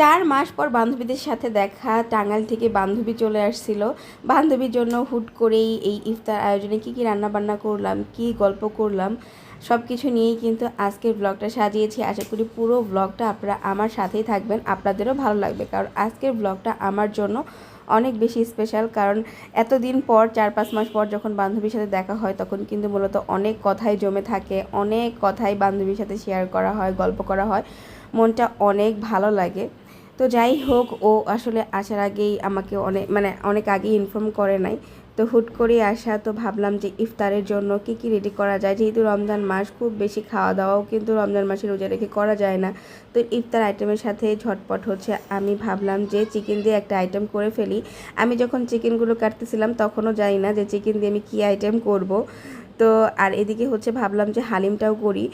চার মাস পর বান্ধবীদের সাথে দেখা, টাঙ্গাইল থেকে বান্ধবী চলে আসছিল। বান্ধবীর জন্য হুট করেই এই ইফতার আয়োজনে কী কী রান্নাবান্না করলাম, কী গল্প করলাম সব কিছু নিয়েই কিন্তু আজকের ব্লগটা সাজিয়েছি। আশা করি পুরো ব্লগটা আপনারা আমার সাথেই থাকবেন, আপনাদেরও ভালো লাগবে। কারণ আজকের ব্লগটা আমার জন্য অনেক বেশি স্পেশাল কারণ এতদিন পর, চার পাঁচ মাস পর যখন বান্ধবীর সাথে দেখা হয়, তখন কিন্তু মূলত অনেক কথাই জমে থাকে, অনেক কথাই বান্ধবীর সাথে শেয়ার করা হয়, গল্প করা হয়। মনটা অনেক ভালো লাগে। তো যাই হোক, ও আসলে আসার আগেই আমাকে অনেক মানে অনেক আগেই ইনফর্ম করে নাই। তো হুট করে আসা, তো ভাবলাম যে ইফতারের জন্য কি কি রেডি করা যায়। যেহেতু রমজান মাস, খুব বেশি খাওয়া দাওয়াও কিন্তু রমজান মাসে রোজা রেখে করা যায় না। তো ইফতার আইটেমের সাথে ঝটপট হচ্ছে, আমি ভাবলাম যে চিকেন দিয়ে একটা আইটেম করে ফেলি। আমি যখন চিকেনগুলো কাটতেছিলাম, তখনও জানি না যে চিকেন দিয়ে আমি কী আইটেম করব। তো আর এদিকে হচ্ছে ভাবলাম যে হালিমটাও করি।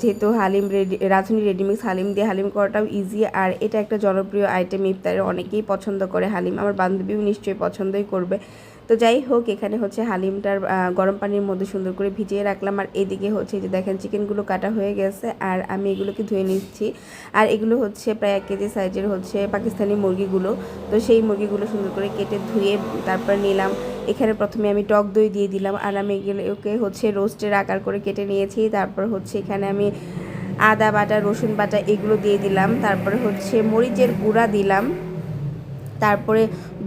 যেহেতু haleem ready, Radhuni ready mix haleem দিয়ে হালিম করাটাও ইজি আর এটা একটা জনপ্রিয় আইটেম ইফতারে অনেকেই পছন্দ করে। হালিম আমার বান্ধবীও নিশ্চয়ই পছন্দই করবে। তো যাই হোক, এখানে হচ্ছে হালিমটার গরম পানির মধ্যে সুন্দর করে ভিজিয়ে রাখলাম। আর এদিকে হচ্ছে যে দেখেন চিকেনগুলো কাটা হয়ে গেছে আর আমি এগুলোকে ধুয়ে নিচ্ছি। আর এগুলো হচ্ছে প্রায় এক কেজি সাইজের হচ্ছে পাকিস্তানি মুরগিগুলো। তো সেই মুরগিগুলো সুন্দর করে কেটে ধুয়ে তারপর নিলাম। এখানে প্রথমে আমি টক দই দিয়ে দিলাম আর আমি এগুলোকে হচ্ছে রোস্টের আকার করে কেটে নিয়েছি। তারপর হচ্ছে এখানে আমি আদা বাটা, রসুন বাটা এগুলো দিয়ে দিলাম। তারপরে হচ্ছে মরিচের গুঁড়া দিলাম। তারপরে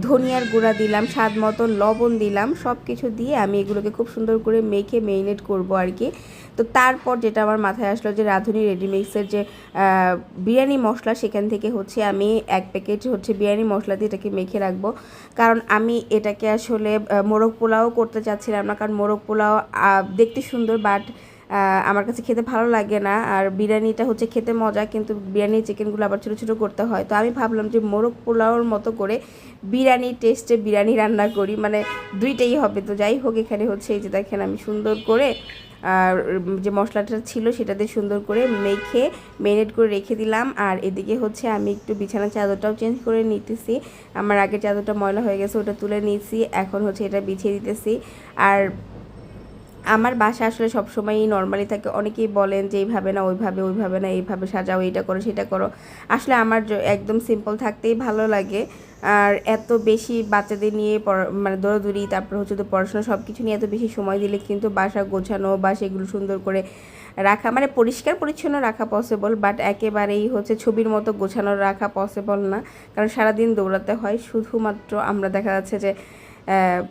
ধনিয়ার গুঁড়া দিলাম, স্বাদ মতো লবণ দিলাম সব কিছু দিয়ে আমি এগুলোকে খুব সুন্দর করে মেখে মেরিনেট করব আর কি। তো তারপর যেটা আমার মাথায় আসলো যে রাঁধুনি রেডিমিক্সের যে বিরিয়ানি মশলা সেখান থেকে হচ্ছে আমি এক প্যাকেট হচ্ছে বিরিয়ানি মশলা দিয়ে এটাকে মেখে রাখব। কারণ আমি এটাকে আসলে মোরগ পোলাও করতে চাচ্ছিলাম না, কারণ মোরগ পোলাও দেখতে সুন্দর বাট আমার কাছে খেতে ভালো লাগে না। আর বিরিয়ানিটা হচ্ছে খেতে মজা, কিন্তু বিরিয়ানির চিকেনগুলো আবার ছোটো ছোটো করতে হয়। তো আমি ভাবলাম যে মোরগ পোলাওর মতো করে বিরিয়ানি টেস্টে বিরিয়ানি রান্না করি। মানে দুইটাই হবে। তো যাই হোক, এখানে হচ্ছে এই যে দেখেন আমি সুন্দর করে, আর যে মশলাটা ছিল সেটা দিয়ে সুন্দর করে মেখে মেরিনেট করে রেখে দিলাম। আর এদিকে হচ্ছে আমি একটু বিছানার চাদরটাও চেঞ্জ করে নিতেছি। আমার আগের চাদরটা ময়লা হয়ে গেছে, ওটা তুলে নিয়েছি। এখন হচ্ছে এটা বিছিয়ে দিতেছি। আর আমার বাসা আসলে সবসময়ই নর্মালি থাকে, অনেকেই বলেন যে এইভাবে না, ওইভাবে ওইভাবে না, এইভাবে সাজাও, এইটা করো, সেটা করো। আসলে আমার একদম সিম্পল থাকতেই ভালো লাগে। আর এত বেশি বাচ্চাদের নিয়ে মানে দৌড়াদৌড়ি, তারপর হচ্ছে তো পড়াশোনা সব কিছু নিয়ে এত বেশি সময় দিলে কিন্তু বাসা গোছানো বা সেগুলো সুন্দর করে রাখা মানে পরিষ্কার পরিচ্ছন্ন রাখা পসিবল বাট একেবারেই হচ্ছে ছবির মতো গোছানো রাখা পসিবল না। কারণ সারাদিন দৌড়াতে হয়, শুধুমাত্র আমরা দেখা যাচ্ছে যে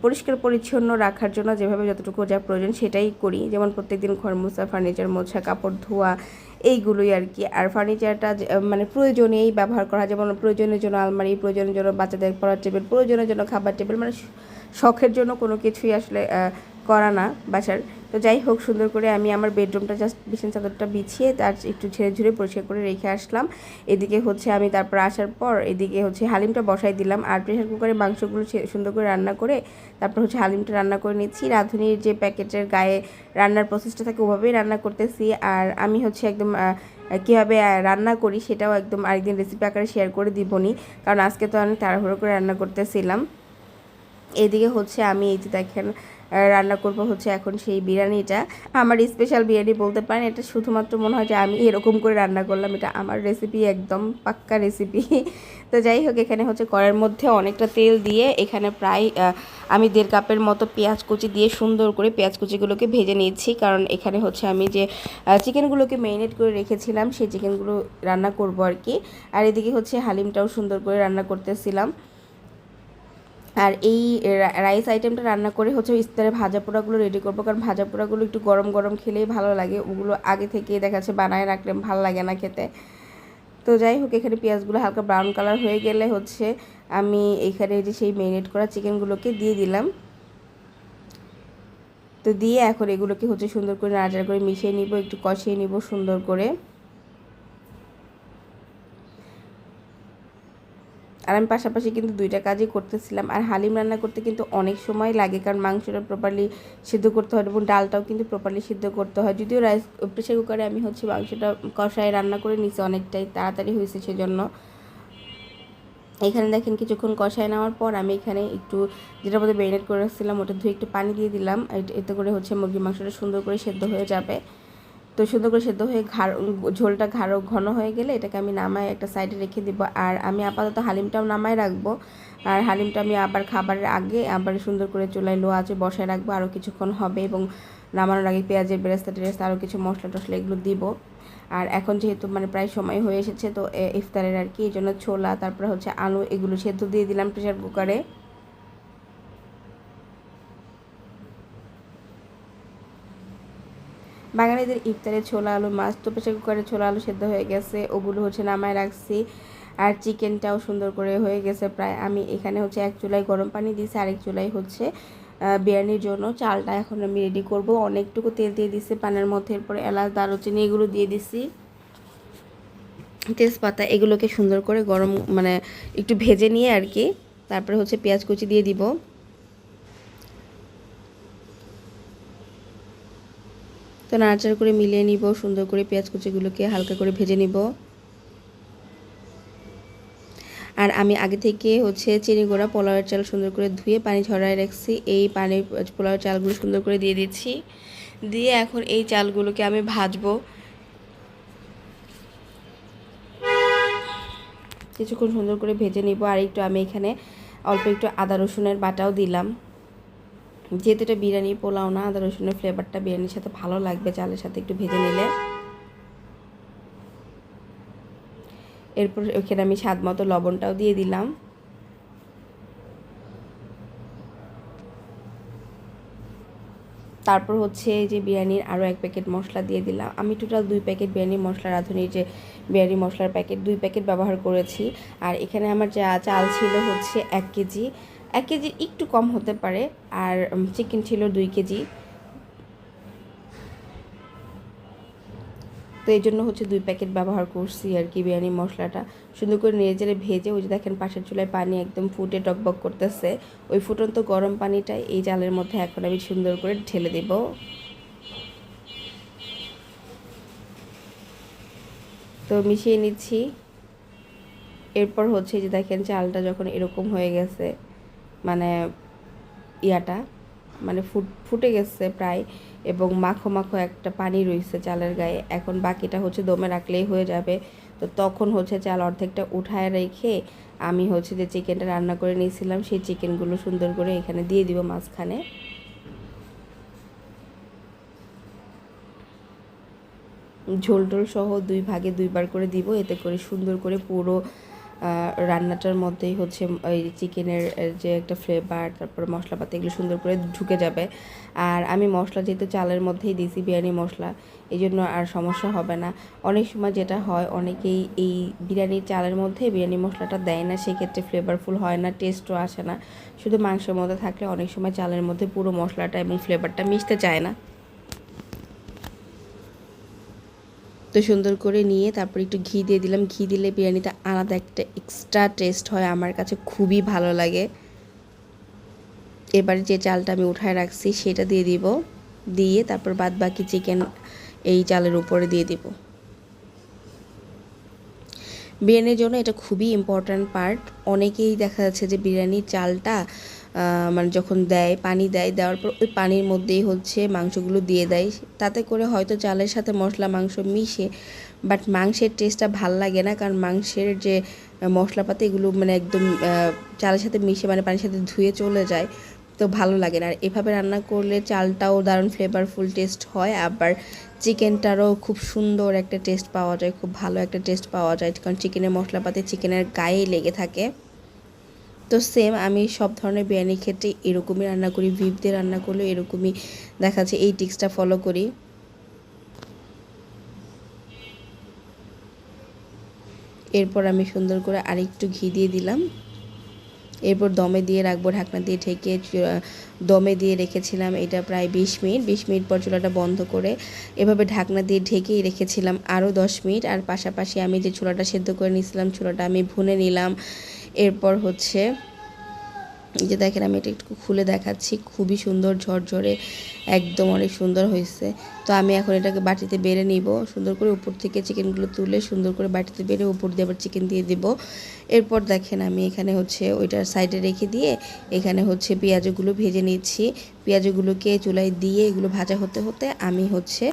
পরিষ্কার পরিচ্ছন্ন রাখার জন্য যেভাবে যতটুকু যা প্রয়োজন সেটাই করি। যেমন প্রত্যেকদিন ঘর মোছা ফার্নিচার মোছা, কাপড়, ধোয়া এইগুলোই আর কি। আর ফার্নিচারটা মানে প্রয়োজনেই ব্যবহার করা যেমন প্রয়োজনের জন্য আলমারি, প্রয়োজনের জন্য বাচ্চাদের পড়ার টেবিল প্রয়োজনের জন্য খাবার টেবিল মানে শখের জন্য কোনো কিছুই আসলে করা না বাসার। তো যাই হোক, সুন্দর করে আমি আমার বেডরুমটা জাস্ট বিছানা চাদরটা বিছিয়ে তার একটু ঝেড়ে ঝুড়ে পরিষ্কার করে রেখে আসলাম। এদিকে হচ্ছে আমি তারপর আসার পর এদিকে হচ্ছে হালিমটা বসাই দিলাম আর প্রেশার কুকারে মাংসগুলো সুন্দর করে রান্না করে তারপর হচ্ছে হালিমটা রান্না করে নিচ্ছি। রাঁধুনির যে প্যাকেটের গায়ে রান্নার প্রসেসটা থাকে ওভাবেই রান্না করতেছি আর আমি হচ্ছে একদম কীভাবে রান্না করি সেটাও একদম আরেকদিন রেসিপি আকারে শেয়ার করে দিবনি। কারণ আজকে তো আমি তাড়াহুড়ো করে রান্না করতেছিলাম। এদিকে হচ্ছে আমি এই যে দেখেন রান্না করব হচ্ছে এখন সেই বিরিয়ানিটা। আমার স্পেশাল বিরিয়ানি বলতে পারেন, এটা শুধুমাত্র মনে হয় যে আমি এরকম করে রান্না করলাম, এটা আমার রেসিপি একদম পাক্কা রেসিপি তো যাই হোক, এখানে হচ্ছে কড়াইয়ের মধ্যে অনেকটা তেল দিয়ে এখানে প্রায় আমি দেড় কাপের মতো পেঁয়াজ কুচি দিয়ে সুন্দর করে পেঁয়াজ কুচিগুলোকে ভেজে নিয়েছি। কারণ এখানে হচ্ছে আমি যে চিকেনগুলোকে মেরিনেট করে রেখেছিলাম, সেই চিকেনগুলো রান্না করব আর কি। আর এদিকে হচ্ছে হালিমটাও সুন্দর করে রান্না করতেছিলাম। আর এই রাইস আইটেমটা রান্না করে হচ্ছে ইস্তারে ভাজা পোড়াগুলো রেডি করব। কারণ ভাজা পোড়াগুলো একটু গরম গরম খেলেই ভালো লাগে। ওগুলো আগে থেকে দেখা যাচ্ছে বানায় রাখলে ভালো লাগে না খেতে। তো যাই হোক, এখানে পেঁয়াজগুলো হালকা ব্রাউন কালার হয়ে গেলে হচ্ছে আমি এখানে যে সেই মেরিনেট করা চিকেনগুলোকে দিয়ে দিলাম। তো দিয়ে এখন এগুলোকে হচ্ছে সুন্দর করে নাড়াচাড়া করে মিশিয়ে নিব, একটু কষিয়ে নিব সুন্দর করে। আর আমি পাশাপাশি কিন্তু দুইটা কাজই করতেছিলাম। আর হালিম রান্না করতে কিন্তু অনেক সময় লাগে, কারণ মাংসটা প্রপারলি সিদ্ধ করতে হয় এবং ডালটাও কিন্তু প্রপারলি সিদ্ধ করতে হয়। যদিও রাইস প্রেশার কুকারে আমি হচ্ছে মাংসটা কষায় রান্না করে নিছি অনেকটাই, তাড়াতাড়ি হয়েছে সেজন্য। এখানে দেখেন কিছুক্ষণ কষায় নেওয়ার পর আমি এখানে একটু যেটা মধ্যে মেরিনেট করে রাখছিলাম ওটা ধুয়ে একটু পানি দিয়ে দিলাম। এতে করে হচ্ছে মুরগির মাংসটা সুন্দর করে সেদ্ধ হয়ে যাবে। তো সুন্দর করে সেদ্ধ হয়ে ঘাড় ঝোলটা ঘাড়ো ঘন হয়ে গেলে এটাকে আমি নামায় একটা সাইডে রেখে দিব। আর আমি আপাতত হালিমটাও নামায় রাখব। আর হালিমটা আমি আবার খাবারের আগে আবার সুন্দর করে চুলায় লো আছে বসায় রাখব। আরও কিছুক্ষণ হবে এবং নামানোর আগে পেঁয়াজের বেরেস্তা টেরেস্তা, আরও কিছু মশলা টশলা এগুলো দিব। আর এখন যেহেতু মানে প্রায় সময় হয়ে এসেছে, তো ইফতারের আর কি, এই জন্য ছোলা, তারপরে হচ্ছে আলু, এগুলো সেদ্ধ দিয়ে দিলাম প্রেশার কুকারে। বাঙালিদের ইফতারে ছোলা আলু মাছ, তো প্রেশার কুকারে ছোলা আলু সেদ্ধ হয়ে গেছে। ওগুলো হচ্ছে নামায় রাখছি। আর চিকেনটাও সুন্দর করে হয়ে গেছে প্রায়। আমি এখানে হচ্ছে এক চুলায় গরম পানি দিয়েছি, আরেক চুলাই হচ্ছে বিরিয়ানির জন্য। চালটা এখন আমি রেডি করব। অনেকটুকু তেল দিয়ে দিছি পানের মধ্যে। এরপরে এলাচ, দারুচিনি এগুলো দিয়ে দিছি তেজপাতা এগুলোকে সুন্দর করে গরম মানে একটু ভেজে নিয়ে আর কি। তারপরে হচ্ছে পেঁয়াজ কুচি দিয়ে দিব। তো নাড়াচাড়া করে মিলিয়ে নিব, সুন্দর করে পেঁয়াজ কুচিগুলোকে হালকা করে ভেজে নিব। আর আমি আগে থেকে হচ্ছে চিনি গোড়া, পোলাওয়ের চাল সুন্দর করে ধুয়ে পানি ঝরায় রাখছি। এই পানি, পোলাওয়ের চালগুলো সুন্দর করে দিয়ে দিচ্ছি। দিয়ে এখন এই চালগুলোকে আমি ভাজবো। কিছুক্ষণ সুন্দর করে ভেজে নিব। আর একটু আমি এখানে অল্প একটু আদা রসুনের বাটাও দিলাম। যেহেতু এটা বিরিয়ানি, পোলাও না, আদা, রসুনের ফ্লেভারটা বিরিয়ানির সাথে ভালো লাগবে, চালের সাথে একটু ভেজে নিলে। এরপর ওখানে আমি স্বাদ মতো লবণটাও দিয়ে দিলাম। তারপর হচ্ছে যে বিরিয়ানির আরও এক প্যাকেট মশলা দিয়ে দিলাম। আমি টোটাল দুই প্যাকেট বিরিয়ানি মশলা রাঁধুনির যে বিরিয়ানি মশলার প্যাকেট, দুই প্যাকেট ব্যবহার করেছি। আর এখানে আমার যা চাল ছিল হচ্ছে এক কেজি। এক কেজির একটু কম হতে পারে, আর চিকেন ছিল দুই কেজি। তো এই জন্য হচ্ছে দুই প্যাকেট ব্যবহার করছি আর কি বিরিয়ানি মশলাটা। সুন্দর করে নেড়ে চেড়ে ভেজে ওই যে দেখেন পাশের চুলায় পানি একদম ফুটে টকবক করতেছে। ওই ফুটন্ত গরম পানিটা এই জালের মধ্যে এখন আমি সুন্দর করে ঢেলে দেব। তো মিশিয়ে নিচ্ছি। এরপর হচ্ছে যে দেখেন চালটা যখন এরকম হয়ে গেছে। মানে ইয়াটা মানে ফুট, ফুটে গেছে প্রায় এবং মাখো মাখো একটা পানি রয়েছে চালের গায়ে। এখন বাকিটা হচ্ছে দমে রাখলেই হয়ে যাবে। তো তখন হচ্ছে চাল অর্ধেকটা উঠায় রেখে আমি হচ্ছে যে চিকেনটা রান্না করে নিয়েছিলাম, সেই চিকেনগুলো সুন্দর করে এখানে দিয়ে দিব মাঝখানে। ঝোল টোল সহ দুই ভাগে দুইবার করে দিব, এতে করে সুন্দর করে পুরো রান্নাটার মধ্যেই হচ্ছে ওই চিকেনের যে একটা ফ্লেভার তারপর মশলাপাতি, এগুলো সুন্দর করে ঢুকে যাবে। আর আমি মশলা যেহেতু চালের মধ্যেই দিয়েছি, বিরিয়ানি মশলা এই জন্য আর সমস্যা হবে না। অনেক সময় যেটা হয়, অনেকেই এই বিরিয়ানির চালের মধ্যে বিরিয়ানি মশলাটা দেয় না, সেক্ষেত্রে ফ্লেভারফুল হয় না টেস্টও আসে না। শুধু মাংসের মধ্যে থাকলে অনেক সময় চালের মধ্যে পুরো মশলাটা এবং ফ্লেভারটা মিশতে চায় না। তো সুন্দর করে নিয়ে তারপর একটু ঘি দিয়ে দিলাম। ঘি দিলে বিরিয়ানিতে আলাদা একটা এক্সট্রা টেস্ট হয়, আমার কাছে খুবই ভালো লাগে। এবারে যে চালটা আমি উঠায় রাখছি সেটা দিয়ে দিব। দিয়ে তারপর বাদ বাকি চিকেন এই চালের উপরে দিয়ে দিব। বিরিয়ানির জন্য এটা খুবই ইম্পর্ট্যান্ট পার্ট অনেকেই দেখা যাচ্ছে যে বিরিয়ানির চালটা মানে যখন দেয়, পানি দেয়, দেওয়ার পর ওই পানির মধ্যেই হচ্ছে মাংসগুলো দিয়ে দেয়। তাতে করে হয়তো চালের সাথে মশলা, মাংস মিশে বাট মাংসের টেস্টটা ভালো লাগে না। কারণ মাংসের যে মশলাপাতি এগুলো মানে একদম চালের সাথে মিশে মানে পানির সাথে ধুয়ে চলে যায়, তো ভালো লাগে না। আর এভাবে রান্না করলে চালটাও দারুণ ফ্লেভারফুল টেস্ট হয়, আবার চিকেনটারও খুব সুন্দর একটা টেস্ট পাওয়া যায়, খুব ভালো একটা টেস্ট পাওয়া যায়। কারণ চিকেনের মশলাপাতি চিকেনের গায়ে লেগে থাকে। তো সেম আমি সব ধরনের বিরিয়ানির ক্ষেত্রে এরকমই রান্না করি ভিপ দিয়ে রান্না করলেও এরকমই দেখা যাচ্ছে এই টিক্সটা ফলো করি। এরপর আমি সুন্দর করে আরেকটু ঘি দিয়ে দিলাম। এরপর দমে দিয়ে রাখব, ঢাকনা দিয়ে ঢেকে দমে দিয়ে রেখেছিলাম এটা প্রায় বিশ মিনিট বিশ মিনিট পর চুলাটা বন্ধ করে এভাবে ঢাকনা দিয়ে ঢেকেই রেখেছিলাম আরও দশ মিনিট। আর পাশাপাশি আমি যে চুলাটা সেদ্ধ করে নিয়েছিলাম, চুলাটা আমি ভুনে নিলাম। এরপর হচ্ছে যে দেখেন আমি এটা একটু খুলে দেখাচ্ছি, খুবই সুন্দর ঝরঝরে, একদম অনেক সুন্দর হয়েছে। তো আমি এখন এটাকে বাটিতে বেড়ে নিব, সুন্দর করে উপর থেকে চিকেনগুলো তুলে সুন্দর করে বাটিতে বেড়ে উপর দিয়ে আবার চিকেন দিয়ে দিব। এরপর দেখেন আমি এখানে হচ্ছে ওইটার সাইডে রেখে দিয়ে এখানে হচ্ছে পেঁয়াজগুলো ভেজে নিচ্ছি। পেঁয়াজগুলোকে চুলায় দিয়ে এগুলো ভাজা হতে হতে আমি হচ্ছে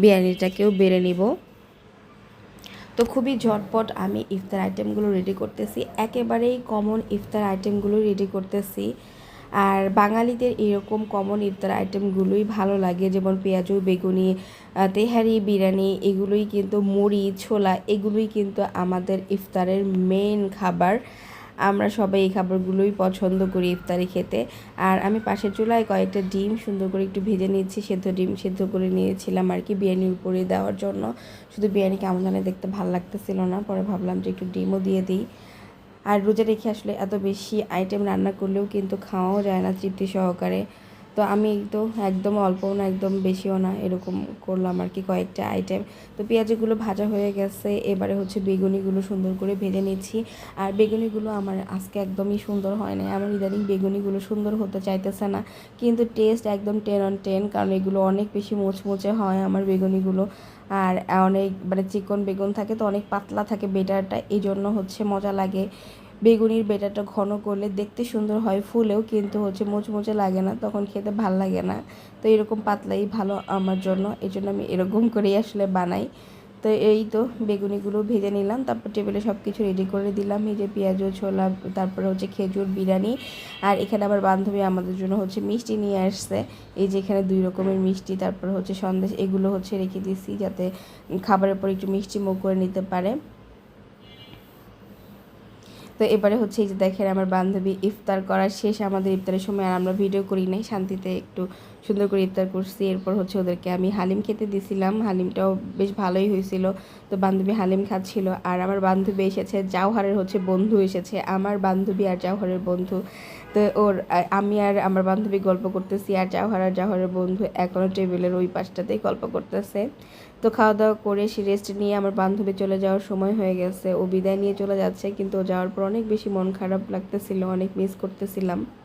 বিরিয়ানিটাকেও বেড়ে নিব। তো খুবই ঝটপট আমি ইফতার আইটেমগুলো রেডি করতেছি। একেবারেই কমন ইফতার আইটেমগুলো রেডি করতেছি। আর বাঙালিদের এরকম কমন ইফতার আইটেমগুলোই ভালো লাগে, যেমন পেঁয়াজু, বেগুনি তেহারি, বিরিয়ানি, এগুলোই কিন্তু মুড়ি, ছোলা, এগুলোই কিন্তু আমাদের ইফতারের মেন খাবার। আমরা সবাই এই খাবারগুলোই পছন্দ করি ইফতারি খেতে। আর আমি পাশের চুলায় কয়েকটা ডিম সুন্দর করে একটু ভেজে নিয়েছি, সেদ্ধ ডিম সেদ্ধ করে নিয়েছিলাম আর কি বিরিয়ানির উপরে দেওয়ার জন্য। শুধু বিরিয়ানি কেমন জানে দেখতে ভালো লাগতেছিল না, পরে ভাবলাম যে একটু ডিমও দিয়ে দিই। আর রোজা রেখে আসলে এত বেশি আইটেম রান্না করলেও কিন্তু খাওয়াও যায় না তৃপ্তি সহকারে। তো আমি তো একদম অল্পও না, একদম বেশিও না, এরকম করলাম আর কি কয়েকটা আইটেম তো পেঁয়াজগুলো ভাজা হয়ে গেছে, এবারে হচ্ছে বেগুনিগুলো সুন্দর করে ভেজে নিচ্ছি। আর বেগুনিগুলো আমার আজকে একদমই সুন্দর হয় না আমার ইদানিং বেগুনিগুলো সুন্দর হতে চাইতেছে না। কিন্তু টেস্ট একদম টেন অন টেন কারণ এগুলো অনেক বেশি মুচমুচে হয় আমার বেগুনিগুলো। আর অনেক মানে চিকন বেগুন থাকে তো অনেক পাতলা থাকে বেটারটা এই জন্য হচ্ছে মজা লাগে। বেগুনির বেটাটা ঘন করলে দেখতে সুন্দর হয়, ফুলেও কিন্তু হচ্ছে মুচমুচে লাগে না, তখন খেতে ভালো লাগে না। তো এরকম পাতলাই ভালো আমার জন্য এই জন্য আমি এরকম করেই আসলে বানাই। তো এই তো বেগুনিগুলো ভেজে নিলাম, তারপর টেবিলে সব কিছু রেডি করে দিলাম। এই যে পেঁয়াজ, ছোলা, তারপরে হচ্ছে খেজুর, বিরিয়ানি, আর এখানে আবার বান্ধবী আমাদের জন্য হচ্ছে মিষ্টি নিয়ে আসছে। এই যে এখানে দুই রকমের মিষ্টি, তারপর হচ্ছে সন্দেশ, এগুলো হচ্ছে রেখে দিচ্ছি যাতে খাবারের পর একটু মিষ্টি মুখ করে নিতে পারে। তো এবারে হচ্ছে এই যে দেখেন আমার বান্ধবী ইফতার করার শেষ, আমাদের ইফতারের সময় আর আমরা ভিডিও করি নাই, শান্তিতে একটু সুন্দর করে ইফতার করছি। এরপর হচ্ছে ওদেরকে আমি হালিম খেতে দিছিলাম। হালিমটাও বেশ ভালোই হয়েছিল। তো বান্ধবী হালিম খাচ্ছিল। আর আমার বান্ধবী এসেছে, জাওহারের হচ্ছে বন্ধু এসেছে। আমার বান্ধবী আর জাওহারের বন্ধু। তো ওর আমি আর আমার বান্ধবী গল্প করতেছি। আর জাওহার আর জাওহারের বন্ধু এখনও টেবিলের ওই পাশটাতেই গল্প করতেছে। তো খাওয়া দাওয়া করে সে রেস্ট নিয়ে আমার বান্ধবী চলে যাওয়ার সময় হয়ে গেছে। ও বিদায় নিয়ে চলে যাচ্ছে, কিন্তু ও যাওয়ার পর অনেক বেশি মন খারাপ লাগতেছিল, অনেক মিস করতেছিলাম।